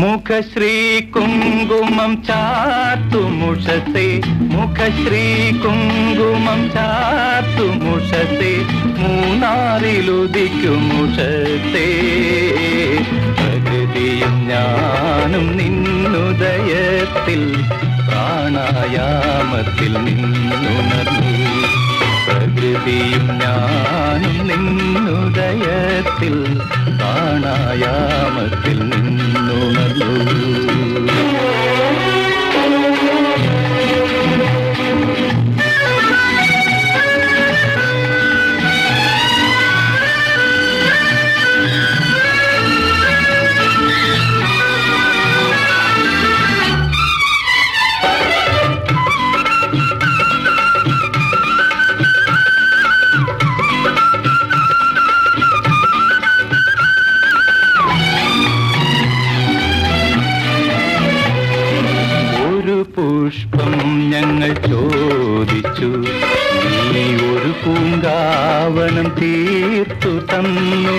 മുഖശ്രീ കുങ്കുമം ചാത്തുമുഷത്തെ മുഖശ്രീ കുങ്കുമം ചാത്തുമുഷത്തെ മൂന്നാറിലുദിക്കുമുഷത്തെ ഞാനും നിന്നുദയത്തിൽ പ്രാണായാമത്തിൽ നിന്നുണർന്നു. പ്രകൃതിയും ഞാനും നിന്നുദയത്തിൽ പ്രാണായാമത്തിൽ നിന്നുണർന്നു. ഞങ്ങൾ ചോദിച്ചു നീ ഒരു പൂങ്കാവനം തീർത്തു തന്നു.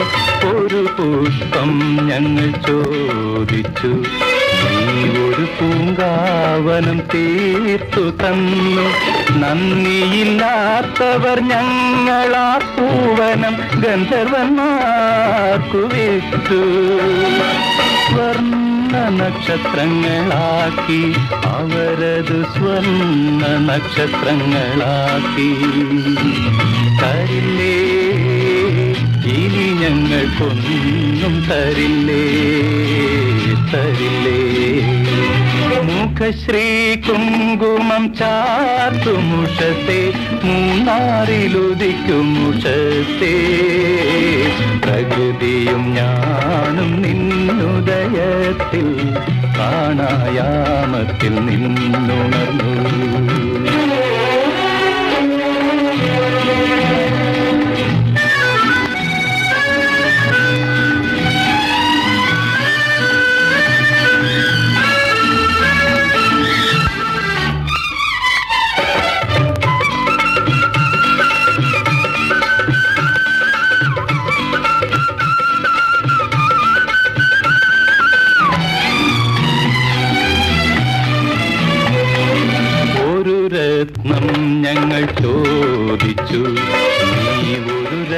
ഒരു പുഷ്പം ഞങ്ങൾ ചോദിച്ചു നീ ഒരു പൂങ്കാവനം തീർത്തു തന്നു. നന്ദിയില്ലാത്തവർ ഞങ്ങളാ പൂവനം ഗന്ധർവന്മാർക്കു വിട്ടു. നക്ഷത്രങ്ങളാക്കി അവരത് സ്വർണ നക്ഷത്രങ്ങളാക്കി. തരില്ലേ ഇനി ഞങ്ങൾക്കൊന്നും തരില്ലേ തരില്ലേ. മുഖശ്രീ കുങ്കുമം ചാർത്തുമുഷത്തെ മൂന്നാറിലുദിക്കും മുഷത്തെ. പ്രകൃതിയും ഞാനും പ്രാണായാമത്തിൽ നിന്നുണർന്നു. ചോദിച്ചു. നീ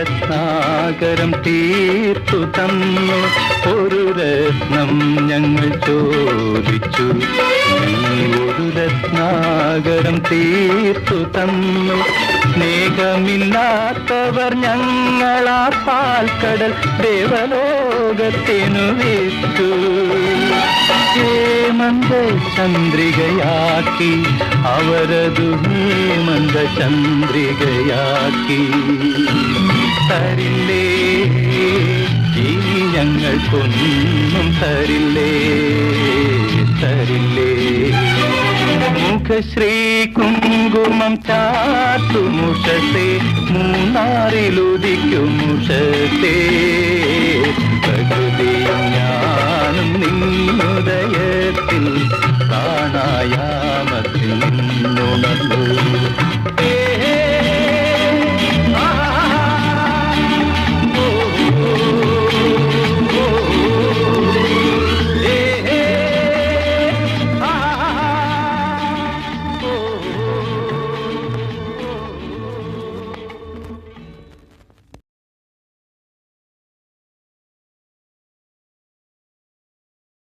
രത്നാകരം തീർത്തു തന്നു. ഒരു രത്നം ഞങ്ങൾ ചോദിച്ചു. ഒരു രത്നാകരം തീർത്തു തന്നു. സ്നേഹമില്ലാത്തവർ ഞങ്ങളാ പാൽക്കടൽ ദേവലോകത്തിനു വിട്ടു ഹേമന്ത ചന്ദ്രികയാക്കി അവരതു ഹേമന്ത ചന്ദ്രികയാക്കി തരില്ലേ? ഇനി ഞങ്ങൾക്കൊന്നും തരില്ലേ? തരില്ലേ? മുഖശ്രീ കുങ്കുമം ചാത്തുമുഷത്തെ മൂന്നാറിലുദിക്കുമുഷത്തെ പ്രകൃതിയും